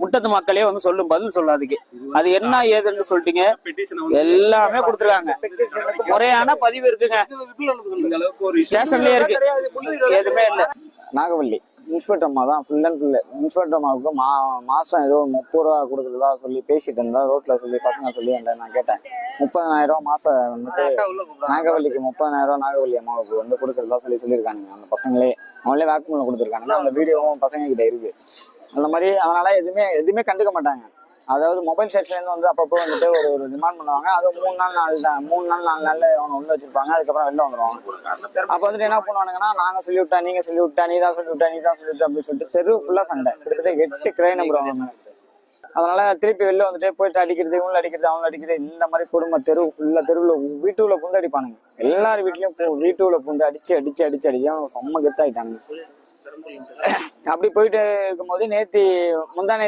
முட்டத்து மக்களே வந்து சொல்லும் பதில் சொல்லாதுக்கு அது என்ன ஏதுன்னு சொல்லிட்டீங்க. எல்லாமே கொடுத்துருக்காங்க. முறையான பதிவு இருக்குங்க. ஸ்டேஷன்லயே இருக்கு. எதுவுமே இல்ல. நாகவல்லி. இன்ஸ்பெக்டர் அம்மா தான் ஃபுல் அண்ட் ஃபுல் இன்ஸ்பெக்டர் அம்மாவுக்கு மா மாதம் ஏதோ முப்பது ரூபா கொடுக்குறதா சொல்லி பேசிட்டு இருந்தா ரோட்டில் சொல்லி பசங்க சொல்லி என்கிட்ட நான் கேட்டேன். முப்பதாயிரம் ரூபா மாதம் வந்துட்டு நாகவல்லிக்கு முப்பதாயிரம் ரூபா நாகவல்லி அம்மாவுக்கு வந்து கொடுக்குறதா சொல்லி சொல்லியிருக்கானுங்க. அந்த பசங்களே அவங்களே வாக்குமூலம் கொடுத்துருக்கானுங்க. அந்த வீடியோவும் பசங்க கிட்ட இருக்கு. அந்த மாதிரி அதனால எதுவுமே எதுவுமே கண்டுக்க மாட்டாங்க. அதாவது மொபைல் செட்லேருந்து வந்து அப்பப்போ வந்துட்டு ஒரு ஒரு டிமாண்ட் பண்ணுவாங்க. அது மூணு நாள் நாலு மூணு நாள் நாலு நாள்ல அவனை உள்ள வச்சிருப்பாங்க. அதுக்கப்புறம் வெளில வந்துடுவாங்க அப்போ வந்துட்டு என்ன பண்ணுவானுங்கன்னா நாங்க சொல்லி விட்டா நீங்க சொல்லி விட்டா நீ தான் சொல்லி விட்டா நீ தான் சொல்லி விட்டா அப்படின்னு சொல்லிட்டு தெரு ஃபுல்லா சண்டை. கிட்டத்தட்ட எட்டு கிரை நம்பர் அவங்க அதனால திருப்பி வெளில வந்துட்டு போயிட்டு அடிக்கிறது இவங்களை அடிக்கிறது அவங்க அடிக்கிறது இந்த மாதிரி குடும்ப தெரு ஃபுல்லா தெருவுல வீட்டுல புந்து அடிப்பானுங்க எல்லார் வீட்லயும் வீட்டுல புந்து அடிச்சு அடிச்சு அடிச்சு அடிச்சு செம்ம கெத்தாயிட்டாங்க அப்படி போயிட்டு இருக்கும்போது நேத்தி முந்தா